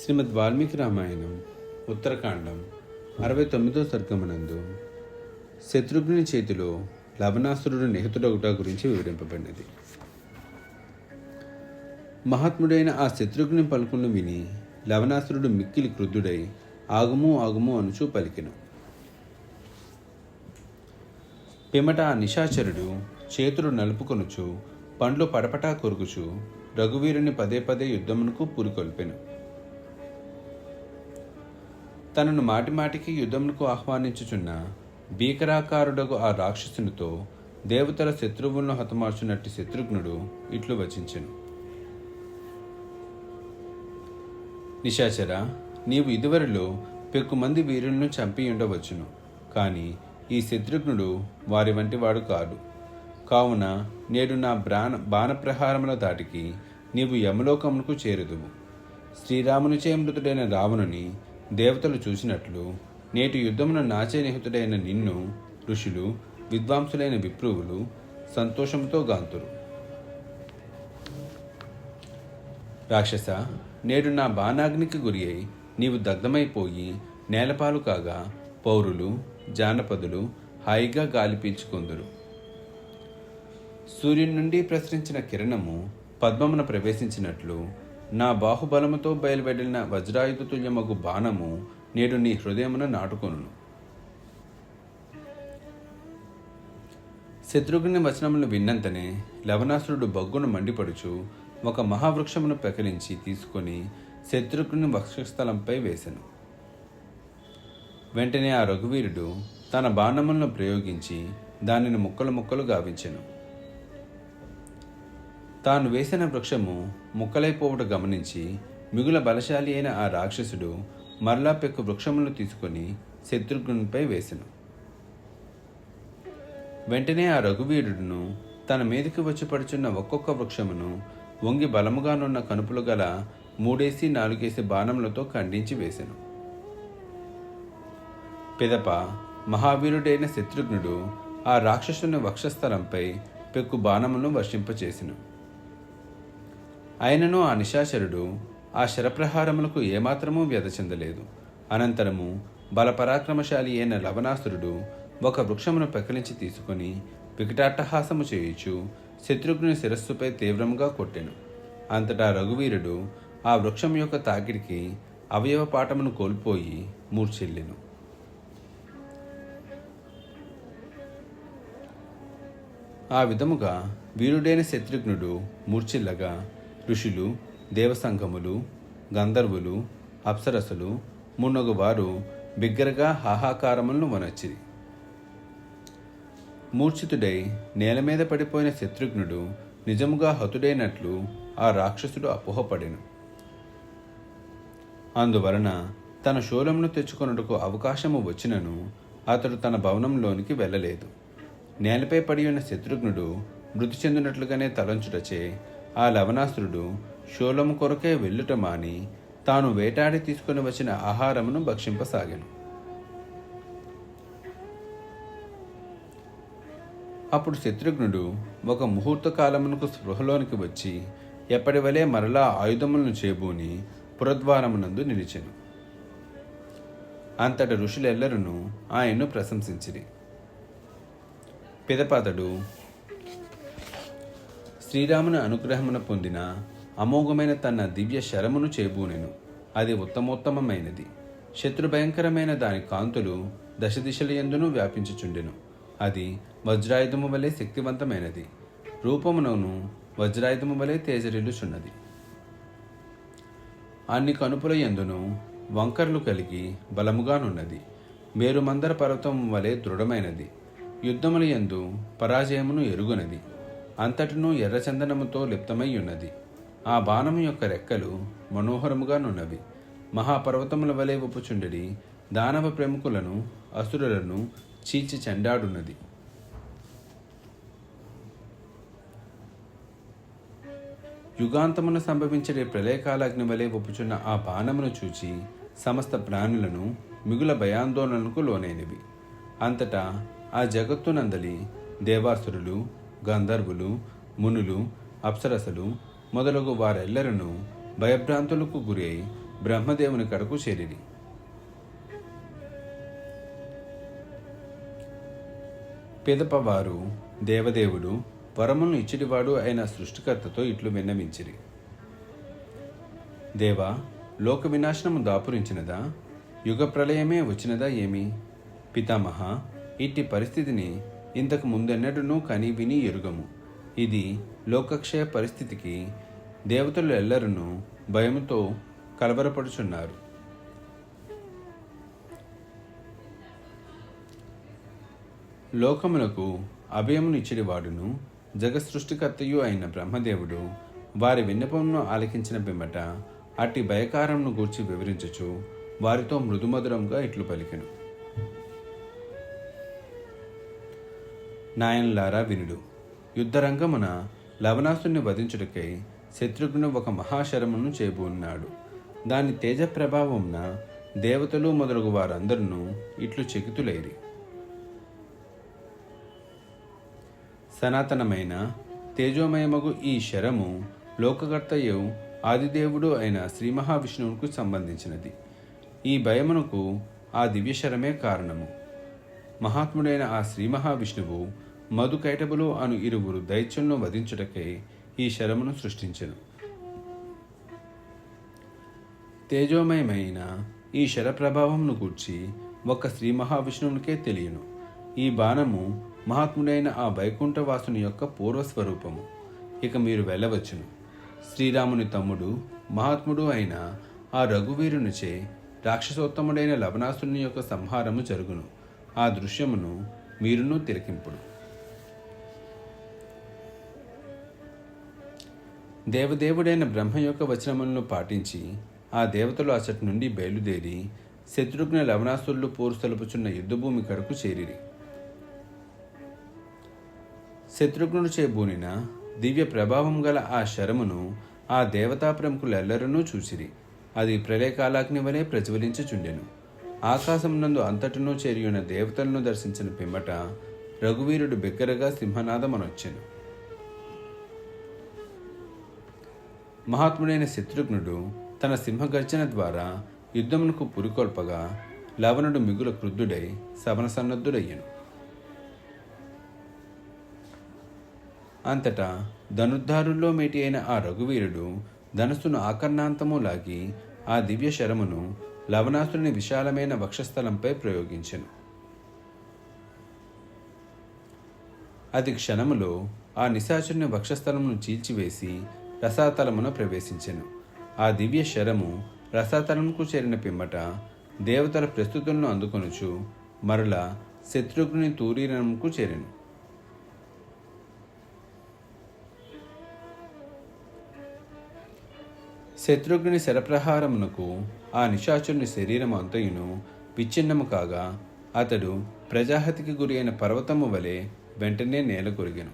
శ్రీమద్ వాల్మీకి రామాయణం ఉత్తరకాండం అరవై తొమ్మిదో సర్గమనందు శత్రుఘ్ని చేతిలో లవణాసురుడు నిహతుడొకట గురించి వివరింపబడినది. మహాత్ముడైన ఆ శత్రుఘ్ని పలుకును విని లవణాసురుడు మిక్కిలి క్రుద్ధుడై ఆగుము ఆగుము అనుచూ పలికెను. పిమట ఆ నిశాచరుడు చేతులు నలుపుకొనుచు పండ్లు పడపటా కొరుకుచు రఘువీరుని పదే పదే యుద్ధమునకు పురికొల్పెను తనను మాటిమాటికి యుద్ధమునకు ఆహ్వానించుచున్న భీకరాకారుడగు ఆ రాక్షసునితో దేవతల శత్రువులను హతమార్చునట్టు శత్రుఘ్నుడు ఇట్లు వచించెను. నిశాచర నీవు ఇదివరలో పెక్కుమంది వీరులను చంపి ఉండవచ్చును కానీ ఈ శత్రుఘ్నుడు వారి వంటి వాడు కాడు కావున నేడు నా బ్రాణ బాణప్రహారముల దాటికి నీవు యమలోకమునకు చేరుదువు. శ్రీరామునిచే మృతుడైన రావణుని దేవతలు చూసినట్లు నేటి యుద్ధమున నాచే నిహితుడైన నిన్ను ఋషులు విద్వాంసులైన విప్రువులు సంతోషంతో గాంతురు. రాక్షస నేడు నా బాణాగ్నికి గురి అయి నీవు దగ్ధమైపోయి నేలపాలు కాగా పౌరులు జానపదులు హాయిగా గాలి పీల్చుకుందురు. సూర్యుని నుండి ప్రసరించిన కిరణము పద్మమున ప్రవేశించినట్లు నా బాహుబలముతో బయలువెడలిన వజ్రాయుధతుల్యమగు బాణము నేడు నీ హృదయమున నాటుకొనును. శత్రుఘ్ని వచనములు విన్నంతనే లవణాసురుడు బగ్గును మండిపడుచు ఒక మహావృక్షమును పెకలించి తీసుకొని శత్రుఘ్ని వక్షస్థలంపై వేసెను. వెంటనే ఆ రఘువీరుడు తన బాణములను ప్రయోగించి దానిని ముక్కలు ముక్కలు గావించెను. తాను వేసిన వృక్షము ముక్కలైపోవుట గమనించి మిగుల బలశాలి అయిన ఆ రాక్షసుడు మరలా పెక్కు వృక్షములను తీసుకొని శత్రుఘ్నునిపై వేసెను. వెంటనే ఆ రఘువీరుడును తన మీదకి వచ్చి పడుచున్న ఒక్కొక్క వృక్షమును వంగి బలముగానున్న కనుపులు గల మూడేసి నాలుగేసి బాణములతో ఖండించి వేసెను. పిదప మహావీరుడైన శత్రుఘ్నుడు ఆ రాక్షసుని వక్షస్థలంపై పెక్కు బాణమును వర్షింపచేసెను. ఆయనను ఆ నిశాచరుడు ఆ శరప్రహారములకు ఏమాత్రమూ వ్యధ చెందలేదు. అనంతరము బలపరాక్రమశాలి అయిన లవణాసురుడు ఒక వృక్షమును పెకలించి తీసుకొని వికటాట్టహాసము చేయుచు శత్రుఘ్ని శిరస్సుపై తీవ్రముగా కొట్టెను. అంతటా రఘువీరుడు ఆ వృక్షం యొక్క తాకిడికి అవయవ పాఠమును కోల్పోయి మూర్చెల్లెను ఆ విధముగా వీరుడైన శత్రుఘ్నుడు మూర్చిల్లగా ఋషులు దేవసంఘములు గంధర్వులు అప్సరసులు మున్నగు వారు బిగ్గరగా హాహాకారములను వనొచ్చిరి మూర్ఛితుడై నేల మీద పడిపోయిన శత్రుఘ్నుడు నిజముగా హతుడైనట్లు ఆ రాక్షసుడు అపోహపడెను. అందువలన తన శూలమును తెచ్చుకొనుటకు అవకాశము వచ్చినను అతడు తన భవనంలోనికి వెళ్ళలేదు. నేలపై పడి ఉన్న శత్రుఘ్నుడు మృతి చెందినట్లుగానే తలంచుటచే ఆ లవణాసురుడు శూలము కొరకే వెళ్ళుట మాని తాను వేటాడి తీసుకుని వచ్చిన ఆహారమును భక్షింపసాగాను. అప్పుడు శత్రుఘ్నుడు ఒక ముహూర్త కాలమునకు స్పృహలోనికి వచ్చి ఎప్పటివలే మరలా ఆయుధములను చేబూని పురద్వారమునందు నిలిచెను. అంతట ఋషులెల్లరూ ఆయన్ను ప్రశంసించిరి. పిదపాతడు శ్రీరాముని అనుగ్రహమున పొందిన అమోఘమైన తన దివ్య శరమును చేబూనెను అది ఉత్తమోత్తమమైనది. శత్రుభయంకరమైన దాని కాంతులు దశ దిశల ఎందును వ్యాపించుచుండెను. అది వజ్రాయుధము వలె శక్తివంతమైనది. రూపమునను వజ్రాయుధము వలె తేజరిల్లుచున్నది. అన్ని కనుపుల ఎందును వంకర్లు కలిగి బలముగానున్నది మేరుమందర పర్వతం వలె దృఢమైనది. యుద్ధముల యందు పరాజయమును ఎరుగునది. అంతటినూ ఎర్రచందనముతో లిప్తమై ఉన్నది ఆ బాణము యొక్క రెక్కలు మనోహరముగానున్నవి మహాపర్వతముల వలె ఒప్పుచుండెడి దానవ ప్రముఖులను అసురులను చీల్చి చెండాడున్నది. యుగాంతమున సంభవించే ప్రళయకాలాగ్ని వలె ఒప్పుచున్న ఆ బాణమును చూచి సమస్త ప్రాణులను మిగుల భయాందోళనకు లోనైనవి. అంతటా ఆ జగత్తునందలి దేవాసురులు గంధర్వులు మునులు అప్సరసలు మొదలగు వారెల్లరను భయభ్రాంతులకు గురై బ్రహ్మదేవుని కడకు చేరిరి. పిదపవారు దేవదేవుడు వరములను ఇచ్చిడివాడు అయిన సృష్టికర్తతో ఇట్లు విన్నవించిరి. దేవా లోక వినాశనము దాపురించినదా? యుగ ప్రళయమే వచ్చినదా ఏమి? పితామహ ఇట్టి పరిస్థితిని ఇంతకు ముందెన్నడూ కని విని ఎరుగము. ఇది లోకక్షయ పరిస్థితికి దేవతలు ఎల్లరూ భయముతో కలవరపడుచున్నారు. లోకములకు అభయమునిచ్చిడివాడును జగసృష్టికర్తయు అయిన బ్రహ్మదేవుడు వారి విన్నపమును ఆలకించిన పిమ్మట అట్టి భయకారంను గూర్చి వివరించుచు వారితో మృదుమధురంగా ఇట్లు పలికెను. నాయనలారా వినుడు. యుద్ధరంగమున లవణాసుని వధించుటకై శత్రుఘ్నుడు ఒక మహాశరమును చేయబోన్నాడు దాని తేజ ప్రభావంన దేవతలు మొదలగు వారందరూ ఇట్లు చెకితులైరి సనాతనమైన తేజోమయమగు ఈ శరము లోకకర్తయు ఆదిదేవుడు అయిన శ్రీ మహావిష్ణువుకు సంబంధించినది. ఈ భయమునకు ఆ దివ్యశరమే కారణము. మహాత్ముడైన ఆ శ్రీ మహావిష్ణువు మధుకైటబులు అను ఇరువురు దైత్యంలో వధించుటకై ఈ శరమును సృష్టించెను. తేజోమయమైన ఈ శర ప్రభావంను గూర్చి ఒక్క శ్రీ మహావిష్ణువునికే తెలియను. ఈ బాణము మహాత్ముడైన ఆ వైకుంఠవాసుని యొక్క పూర్వస్వరూపము. ఇక మీరు వెళ్ళవచ్చును. శ్రీరాముని తమ్ముడు మహాత్ముడు అయిన ఆ రఘువీరునిచే రాక్షసోత్తముడైన లవణాసుని యొక్క సంహారము జరుగును. ఆ దృశ్యమును మీరును తిలకింపుడు. దేవదేవుడైన బ్రహ్మ యొక్క వచనములను పాటించి ఆ దేవతలు అచ్చటి నుండి బయలుదేరి శత్రుఘ్న లవణాసురులు పోరు తలుపుచున్న యుద్ధభూమి కరకు చేరిరి. శత్రుఘ్నుడు చేబూనిన దివ్య ప్రభావం గల ఆ శరమును ఆ దేవతా ప్రముఖులెల్లరనూ చూసిరి. అది ప్రళయకాలాగ్ని వలె ప్రజ్వలించుచుండెను. ఆకాశమునందు అంతటినో చేరియున చేరియున్న దేవతలను దర్శించిన పిమ్మట రఘువీరుడు బిగ్గరగా సింహనాదమనొచ్చెను. మహాత్ముడైన శత్రుఘ్నుడు తన సింహగర్జన ద్వారా యుద్ధమునకు పురికొల్పగా లవణుడు మిగుల క్రుద్ధుడై సవనసన్నద్ధుడయ్యను అంతటా ధనుర్ధారుల్లో మేటి అయిన ఆ రఘువీరుడు ధనుస్సును ఆకర్ణాంతము లాగి ఆ దివ్య శరమును లవణాసుని విశాలమైన వక్షస్థలంపై ప్రయోగించెను. అది క్షణములో ఆ నిశాచుని వక్షస్థలమును చీల్చివేసి రసాతలమున ప్రవేశించెను. ఆ దివ్య శరము రసాతలముకు చేరిన పిమ్మట దేవతల ప్రస్తుతులను అందుకొనుచు మరల శత్రుఘ్ని తూరీరముకు చేరెను. శత్రుఘ్ని శరప్రహారమునకు ఆ నిశాచుని శరీరం అంతయును విచ్ఛిన్నము కాగా అతడు ప్రజాహతికి గురి అయిన పర్వతము వలె వెంటనే నేల కొరిగెను.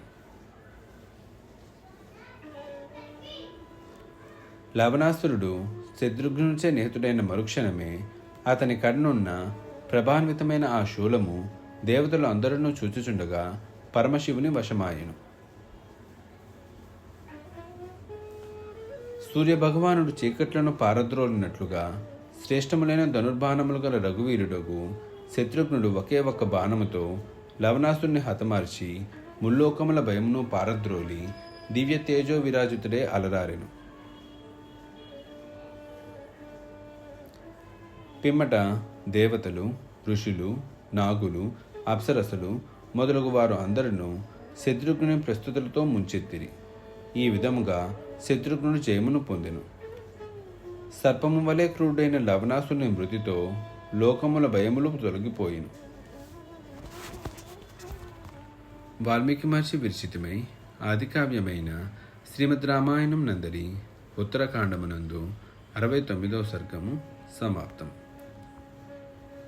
లవణాసురుడు శత్రుఘ్నుచే నిహతుడైన మరుక్షణమే అతని కడనున్న ప్రభాన్వితమైన ఆ శూలము దేవతలు అందరూ చూచుచుండగా పరమశివుని వశమాయెను. సూర్యభగవానుడు చీకట్లను పారద్రోలినట్లుగా శ్రేష్టములైన ధనుర్బాణములు గల రఘువీరుడగు శత్రుఘ్నుడు ఒకే ఒక్క బాణముతో లవణాసుని హతమార్చి ముల్లోకముల భయమును పారద్రోలి దివ్య తేజో విరాజితుడే అలరారెను. పిమ్మట దేవతలు ఋషులు నాగులు అప్సరసులు మొదలగు వారు అందరూ శత్రుఘ్నుని ప్రస్తుతులతో ముంచెత్తిరి. ఈ విధముగా శత్రుఘ్నుడు జయమును పొందెను. సర్పము వలె క్రూడైన లవణాసుని మృతితో లోకముల భయములు తొలగిపోయిను. వాల్మీకి మహర్షి విరచితమై ఆదికావ్యమైన శ్రీమద్ రామాయణం నందరి ఉత్తరకాండమునందు అరవై తొమ్మిదవ సర్గము సమాప్తం.